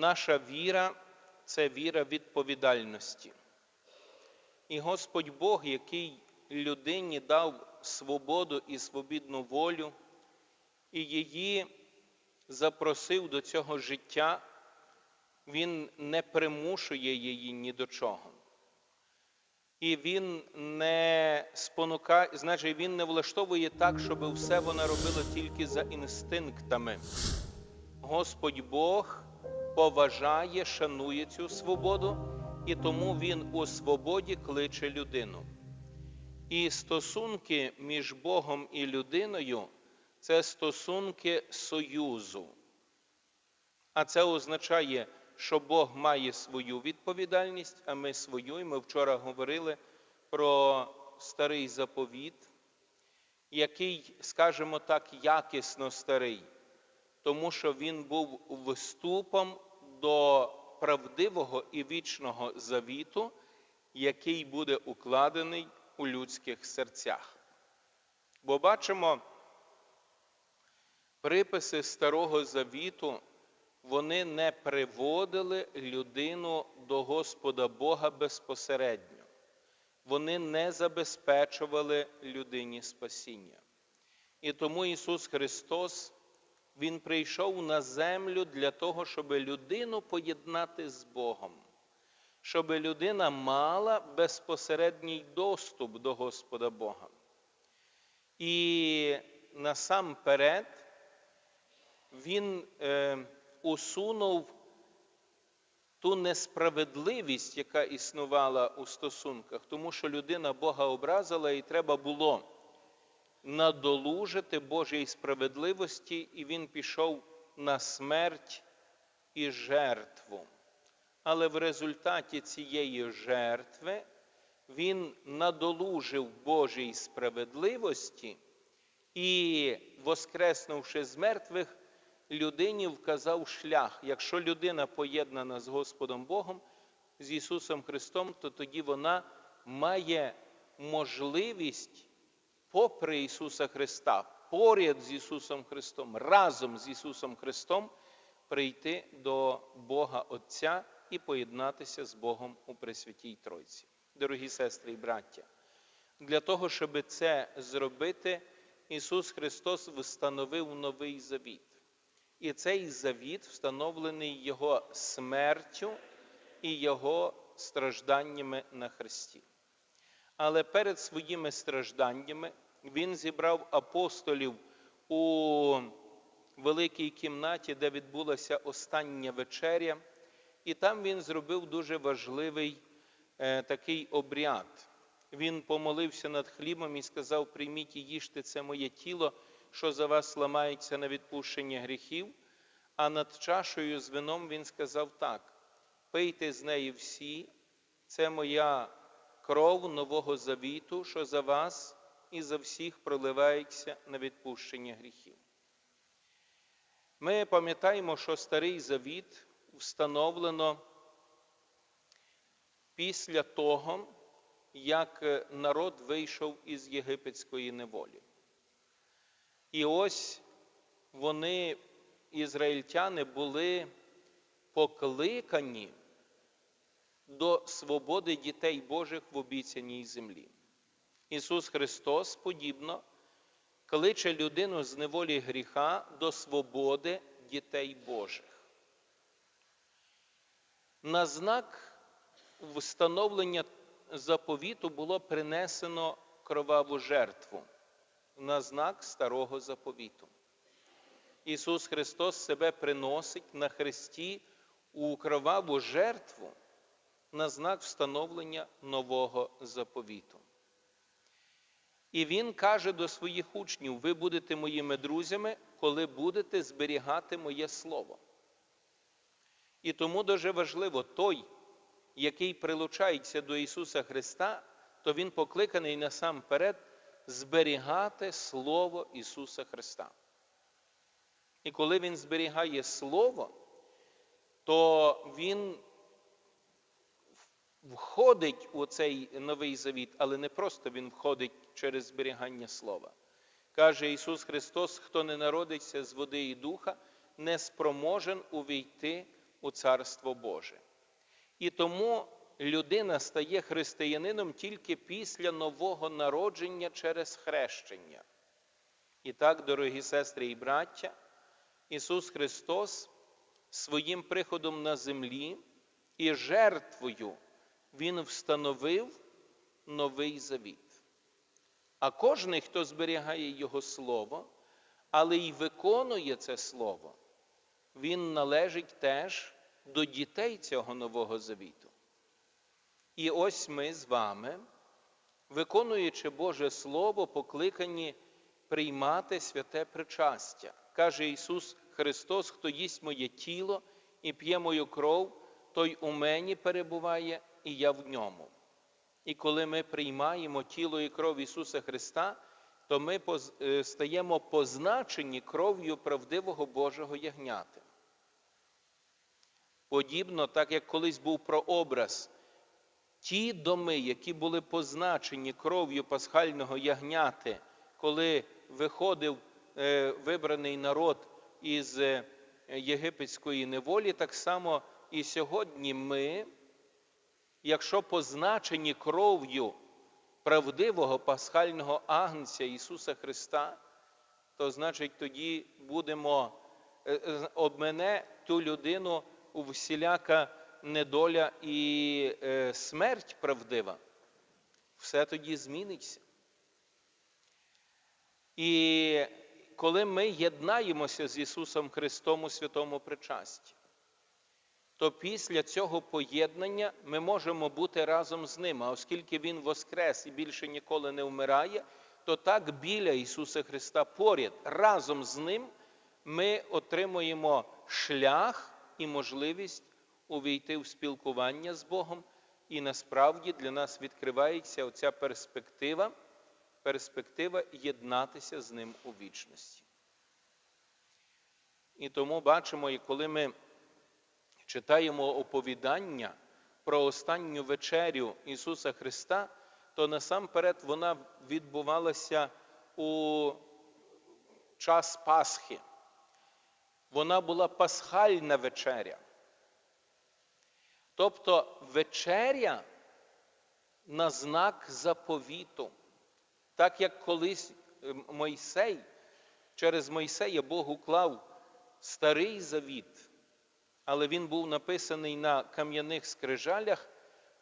Наша віра це віра відповідальності. І Господь Бог, який людині дав свободу і свобідну волю, і її запросив до цього життя, Він не примушує її ні до чого. І він не спонукає, значить, він не влаштовує так, щоб все вона робила тільки за інстинктами. Господь Бог поважає, шанує цю свободу, і тому Він у свободі кличе людину. І стосунки між Богом і людиною це стосунки союзу. А це означає, що Бог має свою відповідальність, а ми свою. І ми вчора говорили про старий заповіт, який, скажімо так, якісно старий, тому що він був вступом до правдивого і вічного завіту, який буде укладений у людських серцях. Бо бачимо, приписи Старого Завіту, вони не приводили людину до Господа Бога безпосередньо. Вони не забезпечували людині спасіння. І тому Ісус Христос, Він прийшов на землю для того, щоб людину поєднати з Богом, щоб людина мала безпосередній доступ до Господа Бога. І насамперед Він е, усунув ту несправедливість, яка існувала у стосунках, тому що людина Бога образила, і треба було надолужити Божій справедливості, і він пішов на смерть і жертву. Але в результаті цієї жертви він надолужив Божій справедливості і, воскреснувши з мертвих, людині вказав шлях. Якщо людина поєднана з Господом Богом, з Ісусом Христом, то тоді вона має можливість, попри Ісуса Христа, поряд з Ісусом Христом, разом з Ісусом Христом, прийти до Бога Отця і поєднатися з Богом у Пресвятій Тройці. Дорогі сестри і браття, для того, щоб це зробити, Ісус Христос встановив новий завіт. І цей завіт встановлений Його смертю і Його стражданнями на Христі. Але перед своїми стражданнями Він зібрав апостолів у великій кімнаті, де відбулася остання вечеря, і там він зробив дуже важливий е, такий обряд. Він помолився над хлібом і сказав: Прийміть і їжте це моє тіло що за вас ламається на відпущення гріхів, а над чашею з вином він сказав так: пийте з неї всі, це моя кров нового завіту, що за вас і за всіх проливається на відпущення гріхів. Ми пам'ятаємо, що старий завіт встановлено після того, як народ вийшов із єгипетської неволі. І ось вони, ізраїльтяни, були покликані до свободи дітей Божих в обіцяній землі. Ісус Христос подібно кличе людину з неволі гріха до свободи дітей Божих. На знак встановлення заповіту було принесено кроваву жертву на знак старого заповіту. Ісус Христос себе приносить на Христі у кроваву жертву на знак встановлення нового заповіту. І Він каже до своїх учнів: ви будете моїми друзями, коли будете зберігати моє Слово. І тому дуже важливо той, який прилучається до Ісуса Христа, то Він покликаний насамперед зберігати Слово Ісуса Христа. І коли Він зберігає Слово, то Він входить у цей новий завіт, але не просто Він входить через зберігання Слова. Каже Ісус Христос, хто не народиться з води і духа, не спроможен увійти у Царство Боже. І тому людина стає християнином тільки після нового народження через хрещення. І так, дорогі сестри і браття, Ісус Христос своїм приходом на землі і жертвою Він встановив новий завіт. А кожний, хто зберігає Його Слово, але й виконує це Слово, він належить теж до дітей цього нового завіту. І ось ми з вами, виконуючи Боже Слово, покликані приймати святе причастя. Каже Ісус Христос, хто їсть моє тіло і п'є мою кров, той у мені перебуває, і я в ньому. І коли ми приймаємо тіло і кров Ісуса Христа, то ми е, стаємо позначені кров'ю правдивого Божого ягняти. Подібно, так як колись був прообраз, ті доми, які були позначені кров'ю пасхального ягняти, коли виходив е, вибраний народ із е, єгипетської неволі, так само і сьогодні ми, якщо позначені кров'ю правдивого пасхального агнця Ісуса Христа, то значить тоді будемо е, е, обмене ту людину у всіляка недоля і е, смерть правдива. Все тоді зміниться. І коли ми єднаємося з Ісусом Христом у святому причасті, то після цього поєднання ми можемо бути разом з Ним. А оскільки Він воскрес і більше ніколи не вмирає, то так біля Ісуса Христа поряд разом з Ним ми отримуємо шлях і можливість увійти в спілкування з Богом, і насправді для нас відкривається оця перспектива, перспектива єднатися з Ним у вічності. І тому бачимо, і коли ми читаємо оповідання про останню вечерю Ісуса Христа, то насамперед вона відбувалася у час Пасхи. Вона була пасхальна вечеря. Тобто вечеря на знак заповіту. Так як колись е, Мойсей, через Мойсея Бог уклав старий завіт, але він був написаний на кам'яних скрижалях,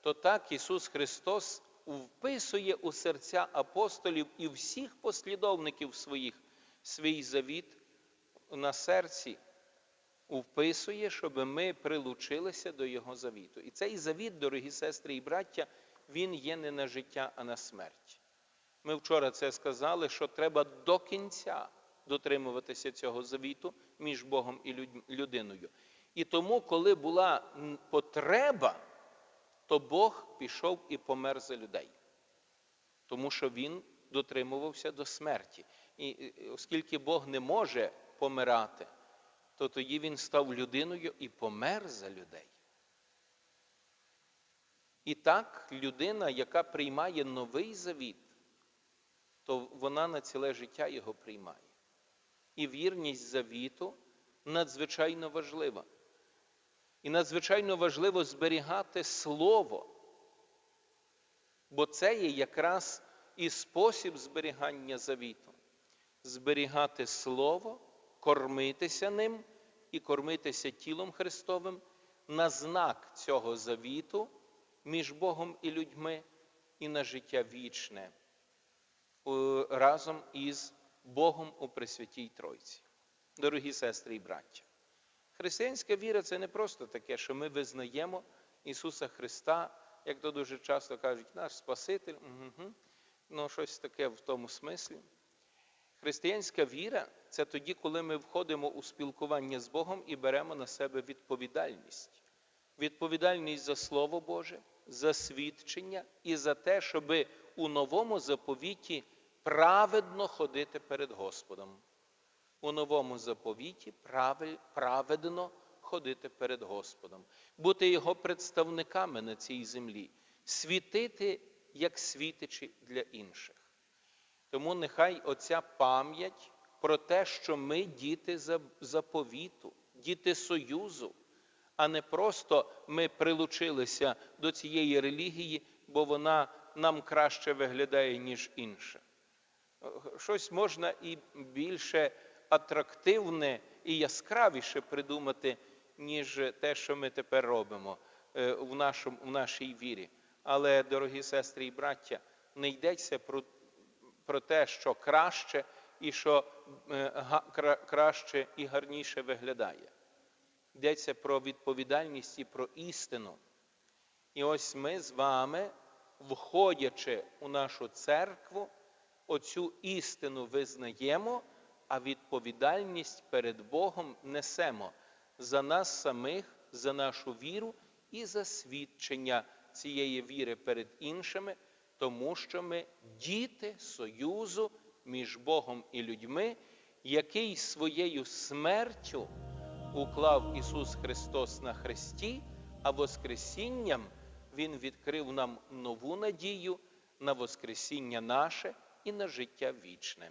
то так Ісус Христос вписує у серця апостолів і всіх послідовників своїх свій завіт на серці, вписує, щоб ми прилучилися до Його завіту. І цей завіт, дорогі сестри і браття, він є не на життя, а на смерть. Ми вчора це сказали, що треба до кінця дотримуватися цього завіту між Богом і людиною. І тому, коли була потреба, то Бог пішов і помер за людей, тому що Він дотримувався до смерті. І оскільки Бог не може помирати, то тоді Він став людиною і помер за людей. І так людина, яка приймає новий завіт, то вона на ціле життя його приймає. І вірність завіту надзвичайно важлива. І надзвичайно важливо зберігати слово, бо це є якраз і спосіб зберігання завіту. Зберігати слово, кормитися ним і кормитися тілом Христовим на знак цього завіту між Богом і людьми і на життя вічне разом із Богом у Пресвятій Тройці. Дорогі сестри і браття, християнська віра це не просто таке, що ми визнаємо Ісуса Христа, як то дуже часто кажуть, наш Спаситель, угу. ну щось таке в тому смислі. Християнська віра це тоді, коли ми входимо у спілкування з Богом і беремо на себе відповідальність. Відповідальність за Слово Боже, за свідчення і за те, щоб у новому заповіті праведно ходити перед Господом. У новому заповіті праведно ходити перед Господом, бути Його представниками на цій землі, світити як світичі для інших. Тому нехай оця пам'ять про те, що ми діти заповіту, діти Союзу, а не просто ми прилучилися до цієї релігії, бо вона нам краще виглядає, ніж інша. Щось можна і більше атрактивне і яскравіше придумати, ніж те, що ми тепер робимо е, в, нашому, в нашій вірі. Але, дорогі сестри і браття, не йдеться про, про те, що краще і що е, краще і гарніше виглядає. Йдеться про відповідальність і про істину. І ось ми з вами, входячи у нашу церкву, оцю істину визнаємо, а відповідальність перед Богом несемо за нас самих, за нашу віру і за свідчення цієї віри перед іншими, тому що ми діти союзу між Богом і людьми, який своєю смертю уклав Ісус Христос на хресті, а Воскресінням Він відкрив нам нову надію на Воскресіння наше і на життя вічне.